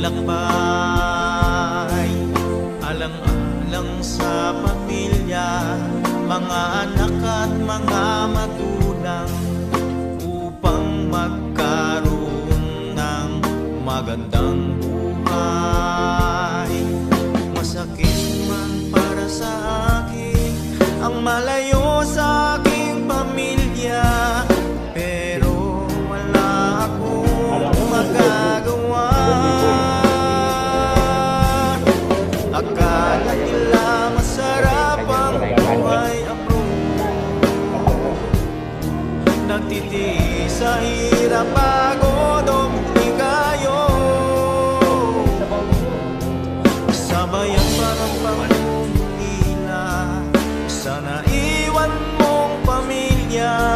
lakbay Alang-alang sa pamilya Mga anak at mga magulang Upang magkaroon ng magandang buhay. Masakit man para sa akin Ang malayo Akala nila masarap ang buhay. Ako Nagtitiis sa hirap pagod o mukti kayo Sabay ang parang pangungila Sana iwan mong pamilya.